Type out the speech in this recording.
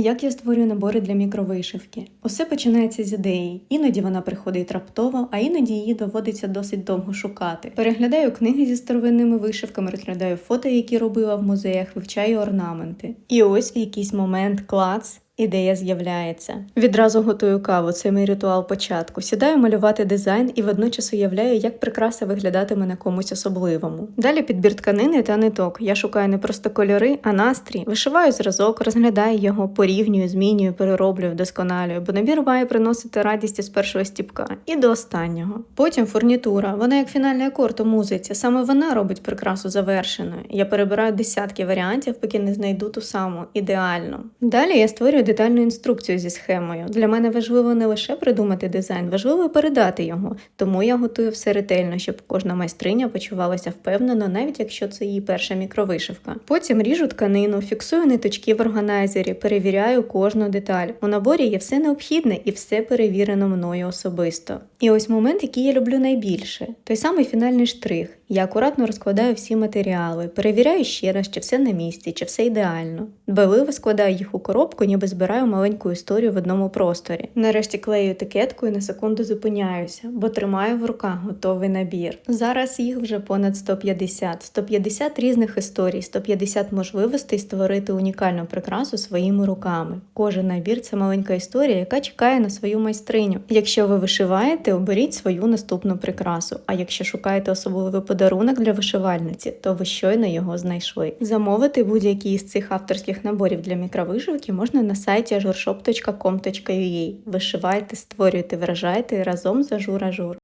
Як я створюю набори для мікровишивки? Усе починається з ідеї. Іноді вона приходить раптово, а іноді її доводиться досить довго шукати. Переглядаю книги зі старовинними вишивками, розглядаю фото, які робила в музеях, вивчаю орнаменти. І ось в якийсь момент клац. Ідея з'являється. Відразу готую каву, це мій ритуал початку. Сідаю малювати дизайн і водночас уявляю, як прикраса виглядатиме на комусь особливому. Далі підбір тканини та ниток. Я шукаю не просто кольори, а настрій. Вишиваю зразок, розглядаю його, порівнюю, змінюю, перероблюю, вдосконалюю, бо набір має приносити радість із першого стіпка і до останнього. Потім фурнітура. Вона як фінальний акорд у музиці. Саме вона робить прикрасу завершеною. Я перебираю десятки варіантів, поки не знайду ту саму ідеальну. Далі я створюю детальну інструкцію зі схемою. Для мене важливо не лише придумати дизайн, важливо передати його. Тому я готую все ретельно, щоб кожна майстриня почувалася впевнено, навіть якщо це її перша мікровишивка. Потім ріжу тканину, фіксую ниточки в органайзері, перевіряю кожну деталь. У наборі є все необхідне і все перевірено мною особисто. І ось момент, який я люблю найбільше той самий фінальний штрих. Я акуратно розкладаю всі матеріали, перевіряю ще раз, чи все на місці, чи все ідеально. Дбайливо складаю їх у коробку, ніби збираю маленьку історію в одному просторі. Нарешті клею етикетку і на секунду зупиняюся, бо тримаю в руках готовий набір. Зараз їх вже понад 150. 150 різних історій, 150 можливостей створити унікальну прикрасу своїми руками. Кожен набір це маленька історія, яка чекає на свою майстриню. Якщо ви вишиваєте, оберіть свою наступну прикрасу. А якщо шукаєте особливий подарунок для вишивальниці, то ви щойно його знайшли. Замовити будь-який із цих авторських наборів для мікровишивки можна на сайті ajourshop.com.ua. Вишивайте, створюйте, вражайте разом з ажур-ажур.